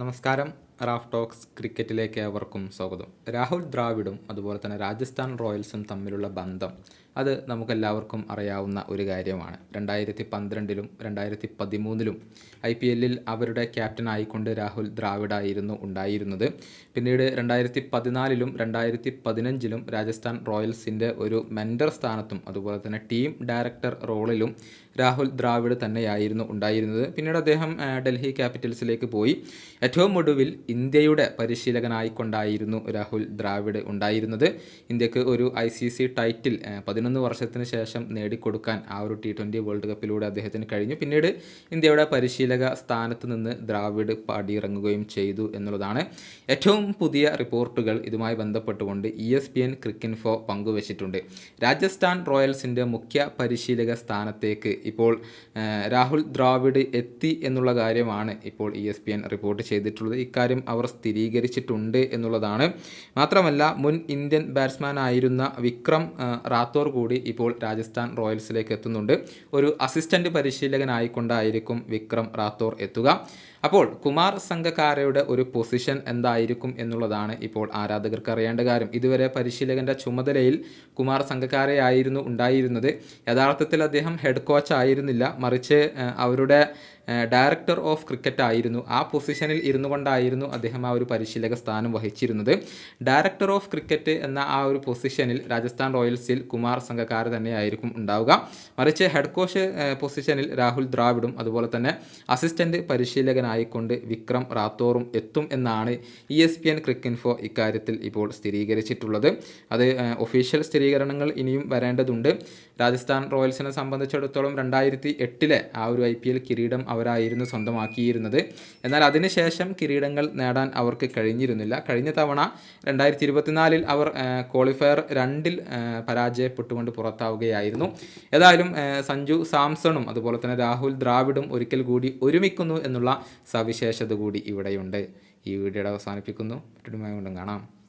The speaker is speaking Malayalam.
നമസ്കാരം. റാഫ് ടോക്സ് ക്രിക്കറ്റിലേക്ക് ഏവർക്കും സ്വാഗതം. രാഹുൽ ദ്രാവിഡും അതുപോലെ തന്നെ രാജസ്ഥാൻ റോയൽസും തമ്മിലുള്ള ബന്ധം അത് നമുക്കെല്ലാവർക്കും അറിയാവുന്ന ഒരു കാര്യമാണ്. രണ്ടായിരത്തി പന്ത്രണ്ടിലും രണ്ടായിരത്തി പതിമൂന്നിലും ഐ പി എല്ലിൽ അവരുടെ ക്യാപ്റ്റനായിക്കൊണ്ട് രാഹുൽ ദ്രാവിഡായിരുന്നു ഉണ്ടായിരുന്നത്. പിന്നീട് രണ്ടായിരത്തി പതിനാലിലും രണ്ടായിരത്തി പതിനഞ്ചിലും രാജസ്ഥാൻ റോയൽസിന്റെ ഒരു മെൻഡർ സ്ഥാനത്തും അതുപോലെ തന്നെ ടീം ഡയറക്ടർ റോളിലും രാഹുൽ ദ്രാവിഡ് തന്നെയായിരുന്നു ഉണ്ടായിരുന്നത്. പിന്നീട് അദ്ദേഹം ഡൽഹി ക്യാപിറ്റൽസിലേക്ക് പോയി. ഏറ്റവും ഒടുവിൽ ഇന്ത്യയുടെ പരിശീലകനായിക്കൊണ്ടായിരുന്നു രാഹുൽ ദ്രാവിഡ് ഉണ്ടായിരുന്നത്. ഇന്ത്യയ്ക്ക് ഒരു ഐ സി സി ടൈറ്റിൽ പതിനൊന്ന് വർഷത്തിന് ശേഷം നേടിക്കൊടുക്കാൻ ആ ഒരു ടി ട്വന്റി വേൾഡ് കപ്പിലൂടെ അദ്ദേഹത്തിന് കഴിഞ്ഞു. പിന്നീട് ഇന്ത്യയുടെ പരിശീലക സ്ഥാനത്ത് നിന്ന് ദ്രാവിഡ് പാടിയിറങ്ങുകയും ചെയ്തു എന്നുള്ളതാണ് ഏറ്റവും പുതിയ റിപ്പോർട്ടുകൾ ഇതുമായി ബന്ധപ്പെട്ടുകൊണ്ട് E S P N Cricinfo പങ്കുവച്ചിട്ടുണ്ട്. രാജസ്ഥാൻ റോയൽസിന്റെ മുഖ്യ പരിശീലക സ്ഥാനത്തേക്ക് ഇപ്പോൾ രാഹുൽ ദ്രാവിഡ് എത്തി എന്നുള്ള കാര്യമാണ് ഇപ്പോൾ E S P N report ചെയ്തിട്ടുള്ളത്. ഇക്കാര്യം അവർ സ്ഥിരീകരിച്ചിട്ടുണ്ട് എന്നുള്ളതാണ്. മാത്രമല്ല മുൻ ഇന്ത്യൻ ബാറ്റ്സ്മാനായിരുന്ന വിക്രം റാത്തോർ കൂടി ഇപ്പോൾ രാജസ്ഥാൻ റോയൽസിലേക്ക് എത്തുന്നുണ്ട്. ഒരു അസിസ്റ്റന്റ് പരിശീലകനായിക്കൊണ്ടായിരിക്കും വിക്രം റാത്തോർ എത്തുക. അപ്പോൾ കുമാർ സംഘക്കാരയുടെ ഒരു പൊസിഷൻ എന്തായിരിക്കും എന്നുള്ളതാണ് ഇപ്പോൾ ആരാധകർക്ക് അറിയേണ്ട കാര്യം. ഇതുവരെ പരിശീലകന്റെ ചുമതലയിൽ കുമാർ സംഘക്കാരയായിരുന്നു ഉണ്ടായിരുന്നത്. യഥാർത്ഥത്തിൽ അദ്ദേഹം ഹെഡ് കോച്ച് ആയിരുന്നില്ല. മറിച്ച് അവരുടെ ഡയറക്ടർ ഓഫ് ക്രിക്കറ്റ് ആയിരുന്നു. ആ പൊസിഷനിൽ ഇരുന്നു കൊണ്ടായിരുന്നു അദ്ദേഹം ആ ഒരു പരിശീലക സ്ഥാനം വഹിച്ചിരുന്നത്. ഡയറക്ടർ ഓഫ് ക്രിക്കറ്റ് എന്ന ആ ഒരു പൊസിഷനിൽ രാജസ്ഥാൻ റോയൽസിൽ കുമാർ സംഘക്കാർ തന്നെയായിരിക്കും ഉണ്ടാവുക. മറിച്ച് ഹെഡ് കോച്ച് പൊസിഷനിൽ രാഹുൽ ദ്രാവിഡും അതുപോലെ തന്നെ അസിസ്റ്റന്റ് പരിശീലകനായിക്കൊണ്ട് വിക്രം റാത്തോറും എത്തും എന്നാണ് E S P N Cricinfo ഇക്കാര്യത്തിൽ ഇപ്പോൾ സ്ഥിരീകരിച്ചിട്ടുള്ളത്. അത് ഒഫീഷ്യൽ സ്ഥിരീകരണങ്ങൾ ഇനിയും വരേണ്ടതുണ്ട്. രാജസ്ഥാൻ റോയൽസിനെ സംബന്ധിച്ചിടത്തോളം രണ്ടായിരത്തി എട്ടിലെ ആ ഒരു ഐ പി എൽ കിരീടം അവരായിരുന്നു സ്വന്തമാക്കിയിരുന്നത്. എന്നാൽ അതിനുശേഷം കിരീടങ്ങൾ നേടാൻ അവർക്ക് കഴിഞ്ഞിരുന്നില്ല. കഴിഞ്ഞ തവണ രണ്ടായിരത്തി ഇരുപത്തിനാലിൽ അവർ ക്വാളിഫയർ രണ്ടിൽ പരാജയപ്പെട്ടുകൊണ്ട് പുറത്താവുകയായിരുന്നു. ഏതായാലും സഞ്ജു സാംസണും അതുപോലെ തന്നെ രാഹുൽ ദ്രാവിഡും ഒരിക്കൽ കൂടി ഒരുമിക്കുന്നു എന്നുള്ള സവിശേഷത കൂടി ഇവിടെയുണ്ട്. ഈ വീഡിയോയുടെ അവസാനിപ്പിക്കുന്നു. കാണാം.